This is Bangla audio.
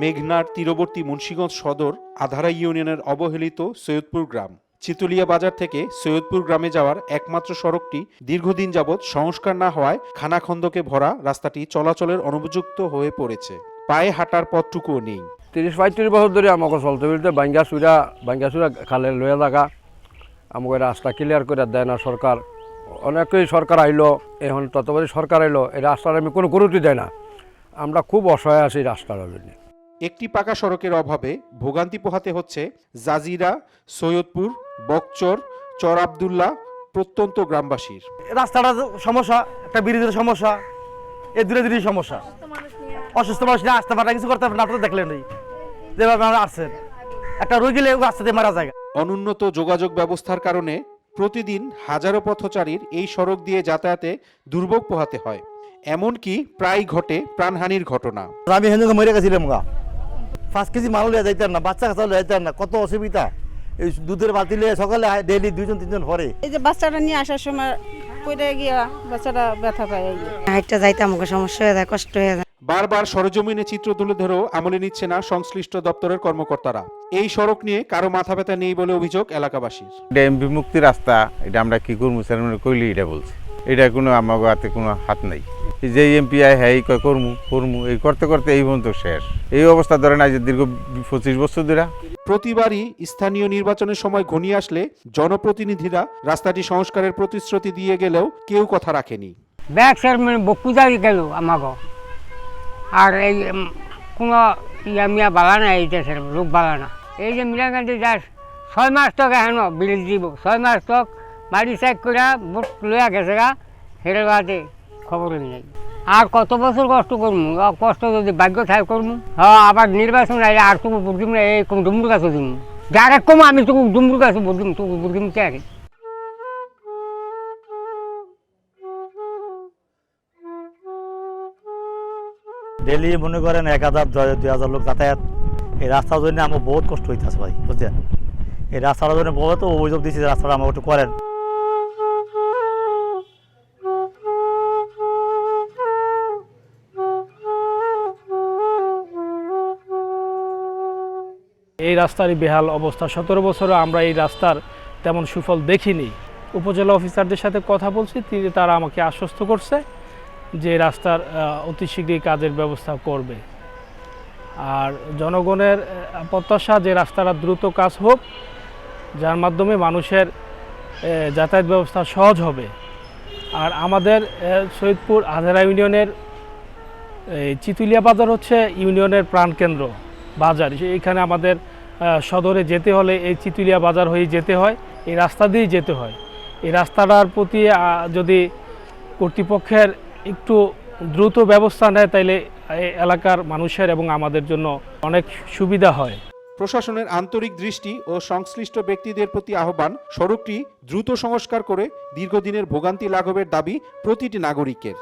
মেঘনার তীরবর্তী মুন্সীগঞ্জ সদর আধারা ইউনিয়নের অবহেলিত সৈয়দপুর গ্রাম। চিতুলিয়া বাজার থেকে সৈয়দপুর গ্রামে যাওয়ার একমাত্র সড়কটি দীর্ঘদিন যাবৎ সংস্কার না হওয়ায় খানাখন্দকে ভরা রাস্তাটি চলাচলের অনুপযুক্ত হয়ে পড়েছে। পায়ে হাঁটার পথটুকুও নেই। তিরিশ পঁয়ত্রিশ বছর ধরে আমাকে চলতে বলতে বাঙ্গা সুরা বাঙ্গা সুরা খালে লয়ে থাকা, আমাকে রাস্তা ক্লিয়ার করে দেয় না সরকার। অনেকেই সরকার আইলো, এখন ততবারই সরকার আইলো, এই রাস্তার আমি কোনো গুরুত্ব দেয় না। আমরা খুব অসহায় আছি রাস্তার জন্য একটি পাকা সড়কের অভাবে ভোগান্তি পোহাতে হচ্ছে জাজিরা সৈয়দপুর বকচর চর আবদুল্লাহ প্রত্যন্ত গ্রামবাসীর। রাস্তাটা সমস্যা একটা ব্রিজের সমস্যা এই দূরে দূরে সমস্যা। অসুস্থ মানুষ নিয়ে আসতে পারে কিছু করতে পারে আপনারা দেখলেন এই। যেভাবে আপনারা আসছেন। একটা রোগী লেগে রাস্তাতে মারা যায়। অনুন্নত যোগাযোগ ব্যবস্থার কারণে প্রতিদিন হাজারো পথচারীর এই সড়ক দিয়ে যাতায়াতে দুর্ভোগ পোহাতে হয়। এমনকি প্রায় ঘটে প্রাণহানির ঘটনা। আমি হেন মরে গেছিলাম গা। পাঁচ কেজি মাল লিয়ে যাইতেন না বাচ্চা কাচ্চা লিয়ে যাইতেন না কত অসুবিধা। এই দুধের বালতি লিয়ে সকালে ডেইলি দুইজন তিনজন ভরে। এই যে বাচ্চাটা নিয়ে আসার সময় পড়ে গিয়া বাচ্চাটা ব্যথা পায়। হাইটটা যাইতে আমাকে সমস্যা হয়ে যায় কষ্ট হয়ে যায়। বারবার সরজমিনে চিত্র তুলে ধরেও আমলে নিচ্ছে না সংশ্লিষ্ট দপ্তরের কর্মকর্তারা। এই সড়ক নিয়ে কারও মাথা ব্যথা নেই বলে অভিযোগ এলাকাবাসীর। এটা এমপি মুক্তি রাস্তা এটা আমরা কি করব চেয়ারম্যান কইলি এটা বলছে। এটা কোনো আমার হাতে কোনো হাত নাই। এই যে এমপি আয় হ্যাঁ এই কয় করমু করমু এই করতে করতে এই পর্যন্ত শেষ। এই অবস্থা ধরে ধরেন আজ দীর্ঘ পঁচিশ বছর ধরে। প্রতিবারই স্থানীয় নির্বাচনের সময় ঘনিয়ে আসলে জনপ্রতিনিধিরা রাস্তাটি সংস্কারের প্রতিশ্রুতি দিয়ে গেলেও কেউ কথা রাখেনি। ব্যাগ চেয়ারম্যান বকুজারি গেল আমাকে আর এই কোনো ইয়া মিয়া বালা না এই দেশের লোক বালা না। এই যে মিলাকান্দি যাস ছয় মাস তক হেন বিল দিব ছয় মাস তক বাড়ি চেক করে ভোট লইয়া গেছে গা হেরে বাদে খবর নেই। আর কত বছর কষ্ট করব কষ্ট যদি ভাগ্য থাকে করব হ্যাঁ আবার নির্বাচন আইলে আর তোকে বুঝিম না এই কম ডুমরুর কাছে দিম? ডাইরেক্ট কম আমি তোকে ডুমরুর কাছে বুঝিম তোকে বুঝিম কে? ডেইলি মনে করেন এক হাজার দুই দুই হাজার লোক যাতায়াত। এই রাস্তার জন্য আমার বহুত কষ্ট হইতেছে ভাই বুঝছেন? এই রাস্তার জন্য বহুত অভিযোগ দিচ্ছি রাস্তাটা আমার একটু করেন। এই রাস্তারই বেহাল অবস্থা। সতেরো বছরে আমরা এই রাস্তার তেমন সুফল দেখিনি। উপজেলা অফিসারদের সাথে কথা বলছি, তিনি তারা আমাকে আশ্বস্ত করছে যে রাস্তার অতি শীঘ্রই কাজের ব্যবস্থা করবে। আর জনগণের প্রত্যাশা যে রাস্তাটা দ্রুত কাজ হোক, যার মাধ্যমে মানুষের যাতায়াত ব্যবস্থা সহজ হবে। আর আমাদের সৈয়দপুর আধারা ইউনিয়নের চিতুলিয়া বাজার হচ্ছে ইউনিয়নের প্রাণকেন্দ্র। বাজার। এইখানে আমাদের সদরে যেতে হলে এই চিতুলিয়া বাজার হয়ে যেতে হয়, এই রাস্তা দিয়েই যেতে হয়। এই রাস্তাটার প্রতি যদি কর্তৃপক্ষের একটু দ্রুত ব্যবস্থা নেয়, তাইলে এলাকার মানুষের এবং আমাদের জন্য অনেক সুবিধা হয়। প্রশাসনের আন্তরিক দৃষ্টি ও সংশ্লিষ্ট ব্যক্তিদের প্রতি আহ্বান সড়কটি দ্রুত সংস্কার করে দীর্ঘদিনের ভোগান্তি লাঘবের দাবি প্রতিটি নাগরিকের।